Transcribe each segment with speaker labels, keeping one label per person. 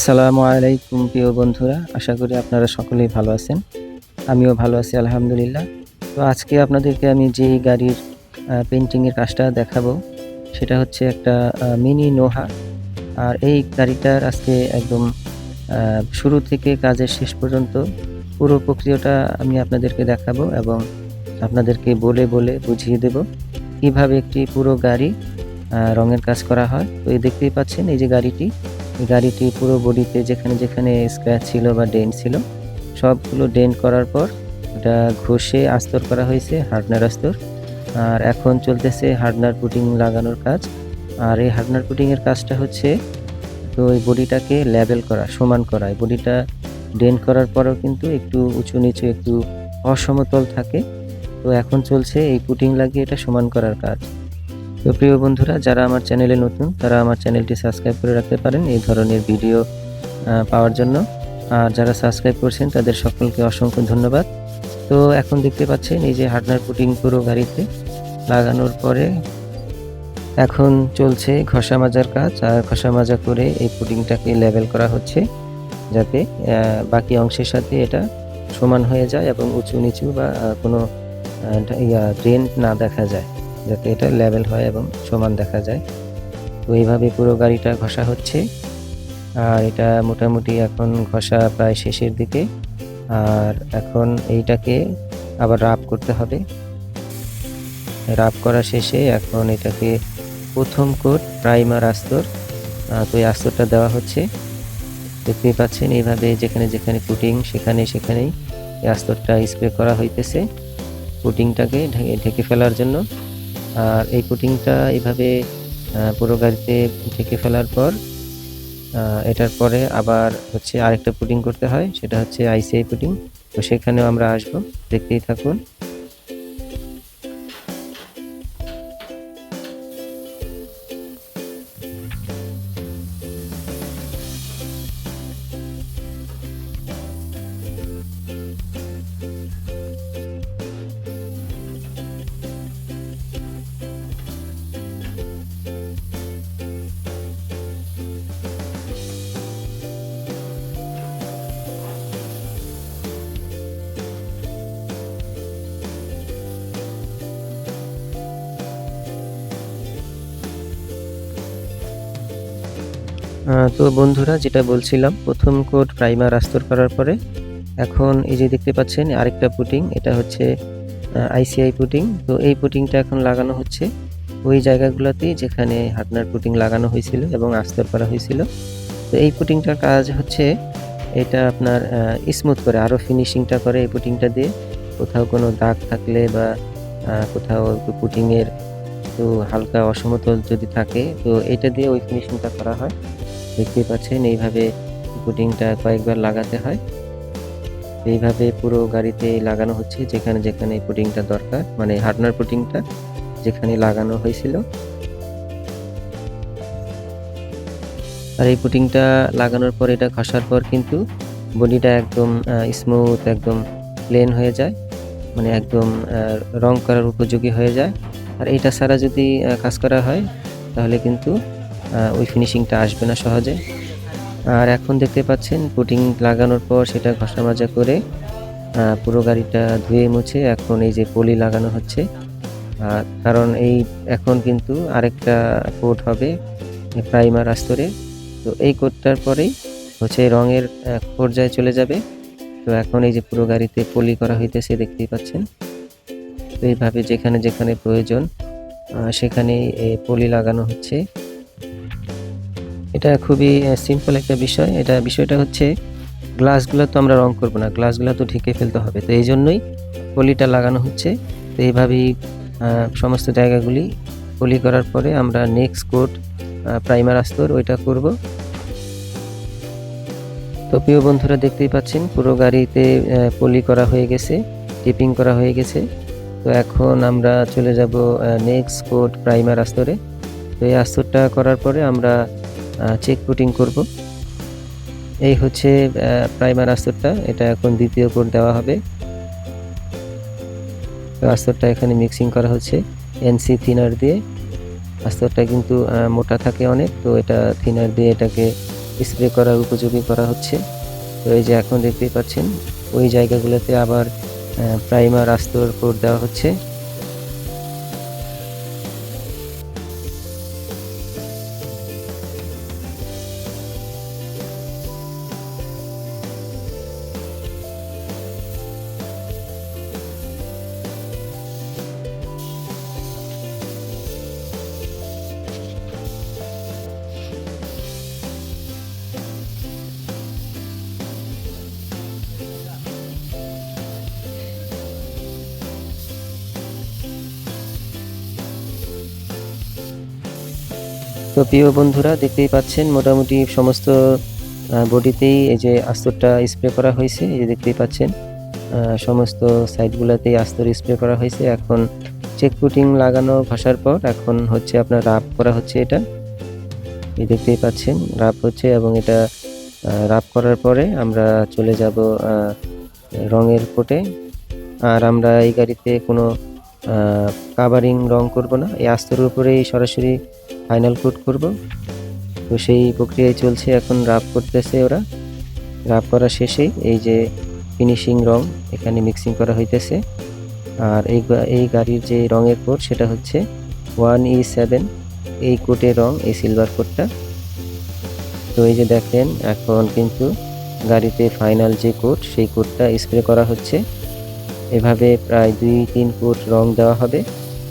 Speaker 1: আসসালামু আলাইকুম প্রিয় বন্ধুরা, আশা করি আপনারা সকলেই ভালো আছেন। আমিও ভালো আছি, আলহামদুলিল্লাহ। তো আজকে আপনাদেরকে আমি যে গাড়ির পেন্টিংয়ের কাজটা দেখাবো, সেটা হচ্ছে একটা মিনি নোহা আর এই গাড়িটার আজকে একদম শুরু থেকে কাজের শেষ পর্যন্ত পুরো প্রক্রিয়াটা আমি আপনাদেরকে দেখাবো এবং আপনাদেরকে বলে বলে বুঝিয়ে দেব কীভাবে একটি পুরো গাড়ি রঙের কাজ করা হয়। তো এই দেখতেই পাচ্ছেন, এই যে গাড়িটি গাড়িটি পুরো বডিতে যেখানে যেখানে স্ক্র্যাচ ছিল বা ডেন্ট ছিল, সবগুলো ডেন্ট করার পর এটা ঘষে আস্তর করা হয়েছে হার্ডনার আস্তর। আর এখন চলতেছে হার্ডনার পুটিং লাগানোর কাজ। আর এই হার্ডনার পুটিংয়ের কাজটা হচ্ছে তো এই বডিটাকে লেভেল করা, সমান করা। এই বডিটা ডেন্ট করার পরেও কিন্তু একটু উঁচু নিচু, একটু অসমতল থাকে। তো এখন চলছে এই পুটিং লাগিয়ে এটা সমান করার কাজ। তো প্রিয় বন্ধুরা, যারা আমার চ্যানেলে নতুন, তারা আমার চ্যানেলটি সাবস্ক্রাইব করে রাখতে পারেন এই ধরনের ভিডিও পাওয়ার জন্য। আর যারা সাবস্ক্রাইব করছেন, তাদের সকলকে অসংখ্য ধন্যবাদ। তো এখন দেখতে পাচ্ছেন, এই যে হার্ডনার পুটিং পুরো গাড়িতে লাগানোর পরে এখন চলছে ঘষা মাজার কাজ। আর ঘষা মাজা করে এই পুটিংটাকে লেভেল করা হচ্ছে, যাতে বাকি অংশের সাথে এটা সমান হয়ে যায় এবং উঁচু নিচু বা কোনো ড্রেন না দেখা যায়। যাতে এটা লেভেল হয় এবং সমান দেখা যায়। তো এইভাবে পুরো গাড়িটা ঘষা হচ্ছে। আর এটা মোটামুটি এখন ঘষা প্রায় শেষের দিকে। আর এখন এইটাকে আবার রাব করতে হবে। রাব করা শেষে এখন এটাকে প্রথম কোট প্রাইমার আস্তর তো এই আস্তরটা দেওয়া হচ্ছে। দেখতেই পাচ্ছেন এইভাবে যেখানে যেখানে পুটিং, সেখানে সেখানেই এই আস্তরটা স্প্রে করা হইতেছে। পুটিংটাকে ঢেকে ঢেকে ফেলার জন্য। আর এই পুটিংটা এইভাবে পুরো গাড়িতে ঢেকে ফেলার পর এটার পরে আবার হচ্ছে আরেকটা পুটিং করতে হয়, সেটা হচ্ছে আইসিআই পুটিং। তো সেখানেও আমরা আসব, দেখতেই থাকুন। তো বন্ধুরা যেটা বলছিলাম, প্রথম কোট প্রাইমার আস্তর করার পরে, এখন এই যে দেখতে পাচ্ছেন আরেকটা পুটিং, এটা হচ্ছে আইসিআই পুটিং। তো এই পুটিংটা এখন লাগানো হচ্ছে ওই জায়গাগুলোতে যেখানে হার্ডনার পুটিং লাগানো হয়েছিল এবং আস্তর করা হয়েছিল। তো এই পুটিংটার কাজ হচ্ছে এটা আপনার স্মুথ করে, আরও ফিনিশিংটা করে এই পুটিংটা দিয়ে। কোথাও কোনো দাগ থাকলে বা কোথাও একটু পুটিংয়ের একটু হালকা অসমতল যদি থাকে, তো এটা দিয়ে ওই ফিনিশিংটা করা হয়। দেখতেই পাচ্ছেন, এইভাবে পুটিংটা কয়েকবার লাগাতে হয়। এইভাবে পুরো গাড়িতে লাগানো হচ্ছে, যেখানে যেখানে পুটিংটা দরকার মানে হার্ডনার পুটিংটা যেখানে লাগানো হয়েছিল। আর এই পুটিংটা লাগানোর পর, এটা ঘষার পর কিন্তু বডিটা একদম স্মুথ একদম প্লেন হয়ে যায়। মানে একদম রং করার উপযোগী হয়ে যায়। আর এইটা ছাড়া যদি কাজ করা হয়, তাহলে কিন্তু ওই ফিনিশিংটা আসবে না সহজে। আর এখন দেখতে পাচ্ছেন পুটিং লাগানোর পর সেটা ঘষা মাজা করে পুরো গাড়িটা ধুয়ে মুছে এখন এই যে পলি লাগানো হচ্ছে। কারণ এই এখন কিন্তু আরেকটা কোট হবে প্রাইমার আস্তরে। তো এই কোটটার পরেই হচ্ছে রঙের পর্যায়ে চলে যাবে। তো এখন এই যে পুরো গাড়িতে পলি করা হইতেছে দেখতেই পাচ্ছেন। এইভাবে যেখানে যেখানে প্রয়োজন সেখানে পলি লাগানো হচ্ছে। এটা খুবই সিম্পল একটা বিষয়। এটা বিষয়টা হচ্ছে গ্লাসগুলো তো আমরা রং করব না গ্লাসগুলো তো ঢেকে ফেলতে হবে। তো এই জন্যই পলিটা লাগানো হচ্ছে। তো এইভাবেই সমস্ত জায়গাগুলি পলি করার পরে আমরা নেক্সট কোট প্রাইমার আস্তর ওইটা করব। তো প্রিয় বন্ধুরা দেখতেই পাচ্ছেন, পুরো গাড়িতে পলি করা হয়ে গেছে, টিপিং করা হয়ে গেছে। তো এখন আমরা চলে যাব নেক্সট কোট প্রাইমার আস্তরে। তো এই আস্তরটা করার পরে আমরা চেক কোটিং করব। এই হচ্ছে প্রাইমার আস্তরটা। এটা এখন দ্বিতীয় কোট দেওয়া হবে। আস্তরটা এখানে মিক্সিং করা হচ্ছে এনসি থিনার দিয়ে। আস্তরটা কিন্তু মোটা থাকে অনেক, তো এটা থিনার দিয়ে এটাকে স্প্রে করার উপযোগী করা হচ্ছে। তো এই যে এখন দেখতেই পাচ্ছেন, ওই জায়গাগুলোতে আবার প্রাইমার আস্তর কোট দেওয়া হচ্ছে। তো প্রিয় বন্ধুরা, দেখতেই পাচ্ছেন মোটামুটি সমস্ত বডিতেই এই যে আস্তরটা স্প্রে করা হয়েছে, এই যে দেখতেই পাচ্ছেন সমস্ত সাইডগুলোতেই আস্তর স্প্রে করা হয়েছে। এখন চেক পুটিং লাগানো ঘষার পর এখন হচ্ছে আপনার রাব করা হচ্ছে এটা। এই দেখতেই পাচ্ছেন রাব হচ্ছে এবং এটা রাব করার পরে আমরা চলে যাব রঙের কোটে আর আমরা এই গাড়িতে কোনো কাভারিং রং করব না, এই আস্তরের উপরেই সরাসরি ফাইনাল কোট করব। তো সেই প্রক্রিয়ায় চলছে, এখন রাফ করতেছে ওরা। রাফ করা শেষে এই যে ফিনিশিং রং এখানে মিক্সিং করা হইতেছে। আর এই এই গাড়ির যে রঙের কোট সেটা হচ্ছে ওয়ান ই সেভেন এই কোটের রং, এই সিলভার কোটটা তো এই যে দেখেন, এখন কিন্তু গাড়িতে ফাইনাল যে কোট সেই কোটটা স্প্রে করা হচ্ছে। এভাবে প্রায় দুই তিন কোট রং দেওয়া হবে।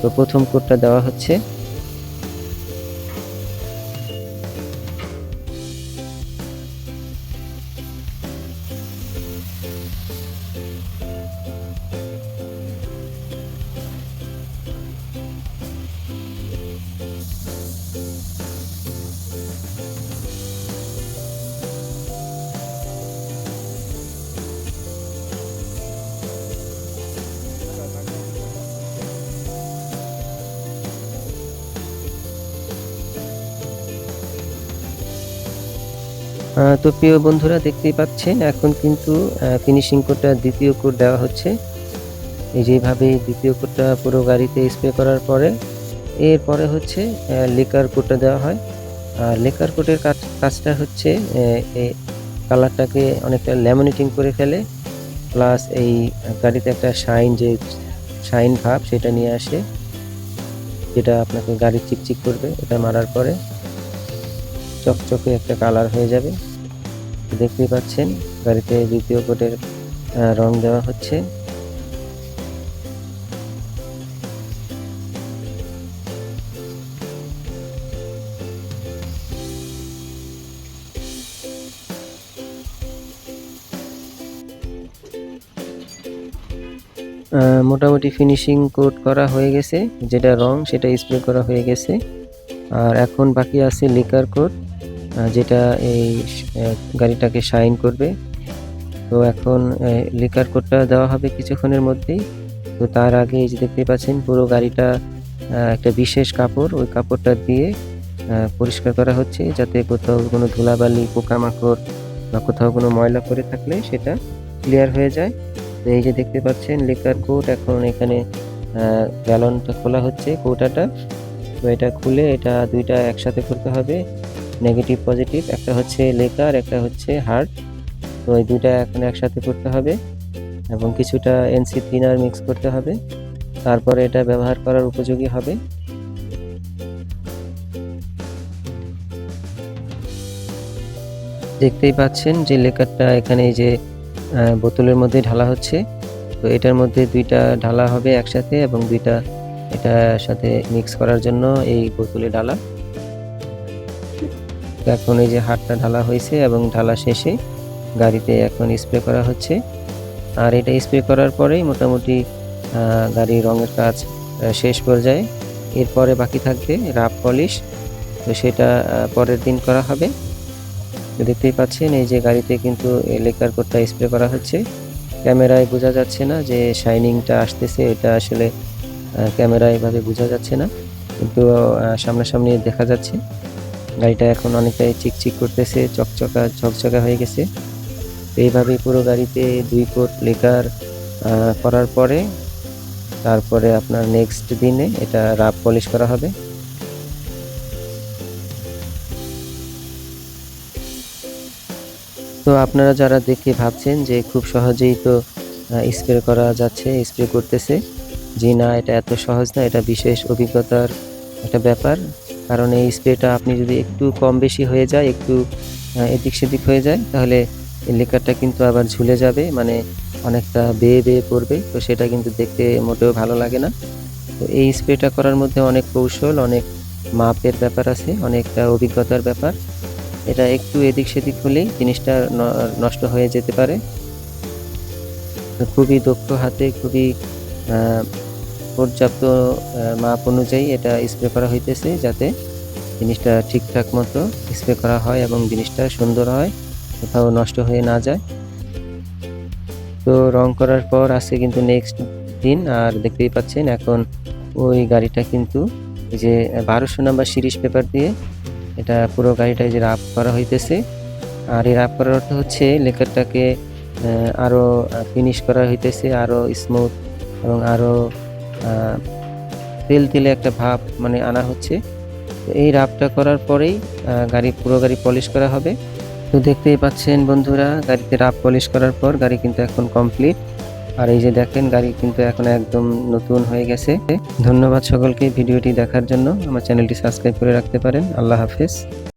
Speaker 1: তো প্রথম কোটটা দেওয়া হচ্ছে তো প্রিয় বন্ধুরা দেখতেই পাচ্ছেন, এখন কিন্তু ফিনিশিং কোডটা দ্বিতীয় কোড দেওয়া হচ্ছে। এই যেভাবে দ্বিতীয় কোডটা পুরো গাড়িতে স্প্রে করার পরে, এরপরে হচ্ছে লেকার কোডটা দেওয়া হয়। আর লেকার কোটের কাজ, কাজটা হচ্ছে কালারটাকে অনেকটা ল্যামিনেটিং করে ফেলে প্লাস এই গাড়িতে একটা শাইন যে শাইন ভাব সেটা নিয়ে আসে, যেটা আপনাকে গাড়ি চিকচিক করবে এটা মারার পরে চকচকে একটা কালার হয়ে যাবে। দেখতেই পাচ্ছেন, গাড়িতে দ্বিতীয় কোটের রং দেওয়া হচ্ছে। মোটামুটি ফিনিশিং কোট করা হয়ে গেছে। যেটা রং, সেটা স্প্রে করা হয়ে গেছে। আর এখন বাকি আছে লিকার কোট যেটা এই গাড়িটাকে শাইন করবে। তো এখন লিকার কোটটা দেওয়া হবে কিছুক্ষণের মধ্যেই। তো তার আগে এই যে দেখতে পাচ্ছেন, পুরো গাড়িটা একটা বিশেষ কাপড়। ওই কাপড়টা দিয়ে পরিষ্কার করা হচ্ছে যাতে কোথাও কোনো ধুলাবালি, পোকামাকড় বা কোথাও কোনো ময়লা পড়ে থাকলে সেটা ক্লিয়ার হয়ে যায়। তো এই যে দেখতে পাচ্ছেন লিকার কোট এখন এখানে গ্যালনটা খোলা হচ্ছে কোটাটা তো এটা খুলে এটা দুইটা একসাথে করতে হবে। নেগেটিভ পজিটিভ একটা হচ্ছে লেকার একটা হচ্ছে হার্ট তো এই দুইটা এখন একসাথে করতে হবে এবং কিছুটা এনসি থিনার মিক্স করতে হবে। তারপরে এটা ব্যবহার করার উপযোগী হবে। দেখতেই পাচ্ছেন যে লেকারটা এখানে এই যে বোতলের মধ্যে ঢালা হচ্ছে। তো এটার মধ্যে দুইটা ঢালা হবে একসাথে এবং দুইটা এটার সাথে মিক্স করার জন্য এই বোতলে ঢালা। এখন এই যে হাটটা ঢালা হয়েছে এবং ঢালা শেষে গাড়িতে এখন স্প্রে করা হচ্ছে। আর এটা স্প্রে করার পরেই মোটামুটি গাড়ির রঙের কাজ শেষ পর্যায়ে। এরপরে বাকি থাকবে রাফ পলিশ। তো সেটা পরের দিন করা হবে। তো দেখতেই পাচ্ছেন, এই যে গাড়িতে কিন্তু লেকার কোটটা স্প্রে করা হচ্ছে। ক্যামেরায় বোঝা যাচ্ছে না যে শাইনিংটা আসতেছে, এটা আসলে ক্যামেরায় এভাবে বোঝা যাচ্ছে না। কিন্তু সামনাসামনি দেখা যাচ্ছে। গাড়িটা এখন অনেকটাই চিকচিক করতেছে, চকচকা ঝকঝকা হয়ে গেছে। এইভাবেই পুরো গাড়িতে দুই কোট লেকার করার পরে, তারপরে আপনার নেক্সট দিনে এটা রাব পলিশ করা হবে। তো আপনারা যারা দেখে ভাবছেন যে খুব সহজেই তো স্প্রে করা যাচ্ছে স্প্রে করতেছে জি না, এটা এত সহজ না, এটা বিশেষ অভিজ্ঞতার একটা ব্যাপার। কারণ এই স্প্রেটা আপনি যদি একটু কম বেশি হয়ে যায়, একটু এদিক সেদিক হয়ে যায়, তাহলে এই লেকারটা কিন্তু আবার ঝুলে যাবে মানে অনেকটা বেয়ে বেয়ে পড়বে। তো সেটা কিন্তু দেখতে মোটেও ভালো লাগে না। তো এই স্প্রেটা করার মধ্যে অনেক কৌশল, অনেক মাপের ব্যাপার আছে, অনেকটা অভিজ্ঞতার ব্যাপার। এটা একটু এদিক সেদিক হলেই জিনিসটা নষ্ট হয়ে যেতে পারে। খুবই দক্ষ হাতে, খুবই পর্যাপ্ত মাপ অনুযায়ী এটা স্প্রে করা হইতেছে যাতে জিনিসটা ঠিকঠাক মতো স্প্রে করা হয় এবং জিনিসটা সুন্দর হয়, কোথাও নষ্ট হয়ে না যায়। তো রং করার পর আজকে কিন্তু নেক্সট দিন, আর দেখতেই পাচ্ছেন এখন ওই গাড়িটা কিন্তু যে বারোশো নাম্বার সিরিজ পেপার দিয়ে এটা পুরো গাড়িটা যে রাফ করা হইতেছে। আর এই রাফ করার অর্থ হচ্ছে লেকারটাকে আরও ফিনিশ করা হইতেছে আরও স্মুথ এবং আরও তেল তেলে একটা ভাব মানে আনা হচ্ছে। তো এই রাফটা করার পরেই গাড়ি, পুরো গাড়ি পলিশ করা হবে। তো দেখতেই পাচ্ছেন বন্ধুরা, গাড়িতে রাফ পলিশ করার পর গাড়ি কিন্তু এখন কমপ্লিট আর এই যে দেখেন, গাড়ি কিন্তু এখন একদম নতুন হয়ে গেছে। ধন্যবাদ সকলকে ভিডিওটি দেখার জন্য। আমার চ্যানেলটি সাবস্ক্রাইব করে রাখতে পারেন। আল্লাহ হাফেজ।